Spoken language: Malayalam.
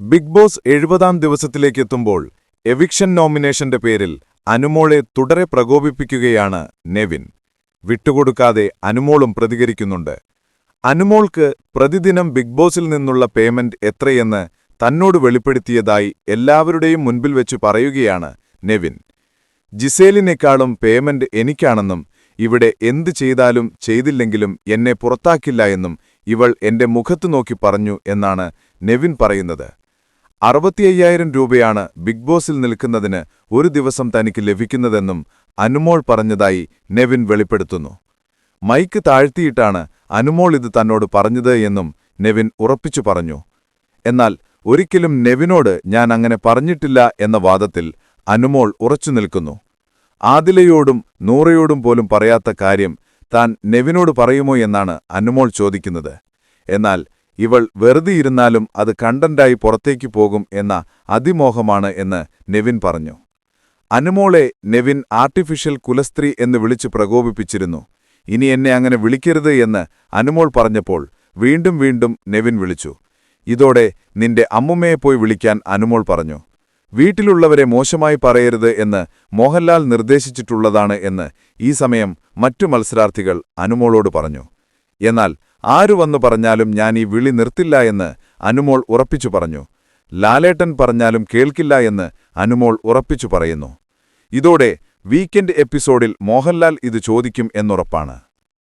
ബിഗ് ബോസ് എഴുപതാം ദിവസത്തിലേക്കെത്തുമ്പോൾ എവിക്ഷൻ നോമിനേഷന്റെ പേരിൽ അനുമോളെ തുടരെ പ്രകോപിപ്പിക്കുകയാണ് നെവിൻ. വിട്ടുകൊടുക്കാതെ അനുമോളും പ്രതികരിക്കുന്നുണ്ട്. അനുമോൾക്ക് പ്രതിദിനം ബിഗ് ബോസിൽ നിന്നുള്ള പേയ്മെന്റ് എത്രയെന്ന് തന്നോട് വെളിപ്പെടുത്തിയതായി എല്ലാവരുടെയും മുൻപിൽ വെച്ചു പറയുകയാണ് നെവിൻ. ജിസേലിനേക്കാളും പേയ്മെന്റ് എനിക്കാണെന്നും ഇവിടെ എന്തു ചെയ്താലും ചെയ്തില്ലെങ്കിലും എന്നെ പുറത്താക്കില്ല എന്നും ഇവൾ എന്റെ മുഖത്തു നോക്കി പറഞ്ഞു എന്നാണ് നെവിൻ പറയുന്നത്. അറുപത്തിയ്യായിരം രൂപയാണ് ബിഗ് ബോസിൽ നിൽക്കുന്നതിന് ഒരു ദിവസം തനിക്ക് ലഭിക്കുന്നതെന്നും അനുമോൾ പറഞ്ഞതായി നെവിൻ വെളിപ്പെടുത്തുന്നു. മൈക്ക് താഴ്ത്തിയിട്ടാണ് അനുമോൾ ഇത് തന്നോട് പറഞ്ഞത് എന്നും നെവിൻ ഉറപ്പിച്ചു പറഞ്ഞു. എന്നാൽ ഒരിക്കലും നെവിനോട് ഞാൻ അങ്ങനെ പറഞ്ഞിട്ടില്ല എന്ന വാദത്തിൽ അനുമോൾ ഉറച്ചു നിൽക്കുന്നു. ആദിലയോടും നൂറയോടും പോലും പറയാത്ത കാര്യം താൻ നെവിനോട് പറയുമോ എന്നാണ് അനുമോൾ ചോദിക്കുന്നത്. എന്നാൽ ഇവൾ വെറുതെയിരുന്നാലും അത് കണ്ടന്റായി പുറത്തേക്ക് പോകും എന്ന അതിമോഹമാണ് എന്ന് നെവിൻ പറഞ്ഞു. അനുമോളെ നെവിൻ ആർട്ടിഫിഷ്യൽ കുലസ്ത്രീ എന്ന് വിളിച്ച് പ്രകോപിപ്പിച്ചിരുന്നു. ഇനി എന്നെ അങ്ങനെ വിളിക്കരുത് എന്ന് അനുമോൾ പറഞ്ഞപ്പോൾ വീണ്ടും വീണ്ടും നെവിൻ വിളിച്ചു. ഇതോടെ നിന്റെ അമ്മുമ്മയെ പോയി വിളിക്കാൻ അനുമോൾ പറഞ്ഞു. വീട്ടിലുള്ളവരെ മോശമായി പറയരുത് എന്ന് മോഹൻലാൽ നിർദ്ദേശിച്ചിട്ടുള്ളതാണ് എന്ന് ഈ സമയം മറ്റു മത്സരാർത്ഥികൾ അനുമോളോട് പറഞ്ഞു. എന്നാൽ ആരു വന്നു പറഞ്ഞാലും ഞാൻ ഈ വിളി നിർത്തില്ല എന്ന് അനുമോൾ ഉറപ്പിച്ചു പറഞ്ഞു. ലാലേട്ടൻ പറഞ്ഞാലും കേൾക്കില്ല എന്ന് അനുമോൾ ഉറപ്പിച്ചു പറയുന്നു. ഇതോടെ വീക്കെൻഡ് എപ്പിസോഡിൽ മോഹൻലാൽ ഇത് ചോദിക്കും എന്നുറപ്പാണ്.